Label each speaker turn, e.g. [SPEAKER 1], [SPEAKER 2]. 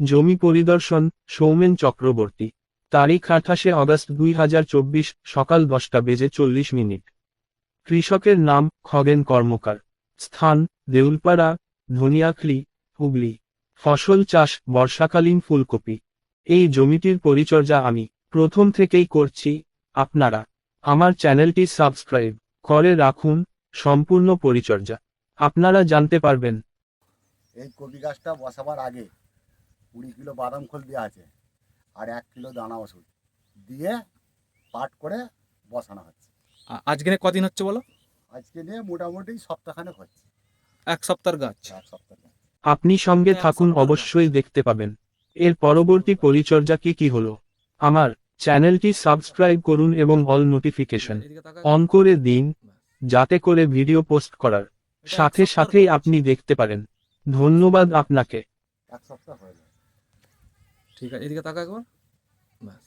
[SPEAKER 1] জমি পরিদর্শন, সৌমেন চক্রবর্তী। তারিখ আঠাশে আগস্ট দুই সকাল দশটা বেজে চল্লিশ মিনিট। কৃষকের নাম, খগেন কর্মকার। স্থান, দেউলপাড়া, ধনিয়াখলি, হুগলি। ফসল চাষ, বর্ষাকালীন ফুলকপি। এই জমিটির পরিচর্যা আমি প্রথম থেকেই করছি, আপনারা আমার চ্যানেলটি সাবস্ক্রাইব করে রাখুন, সম্পূর্ণ পরিচর্যা। আপনারা জানতে পারবেন।
[SPEAKER 2] এই কপি গাছটা বসাবার আগে কুড়ি কিলো বাদাম খোল দেওয়া আছে আর এক কিলো দানা ওষুধ দিয়ে পাট করে বসানো হচ্ছে।
[SPEAKER 3] আজকে নিয়ে কদিন হচ্ছে বলো?
[SPEAKER 2] আজকে নিয়ে মোটামুটি সপ্তাহখানেক হচ্ছে।
[SPEAKER 3] এক সপ্তাহের গাছ?
[SPEAKER 2] এক সপ্তাহ
[SPEAKER 1] আপনি সঙ্গে থাকুন অবশ্যই দেখতে পাবেন। এর পরবর্তী পরিচর্যা কি কি হলো? আমার চ্যানেলটি সাবস্ক্রাইব করুন এবং অল নোটিফিকেশন অন করে দিন যাতে করে ভিডিও পোস্ট করার সাথে সাথেই আপনি দেখতে পারেন। ধন্যবাদ আপনাকে।
[SPEAKER 2] এক সপ্তাহ হয়ে
[SPEAKER 3] ঠিক আছে এদিকে তাকা একবার। ব্যাস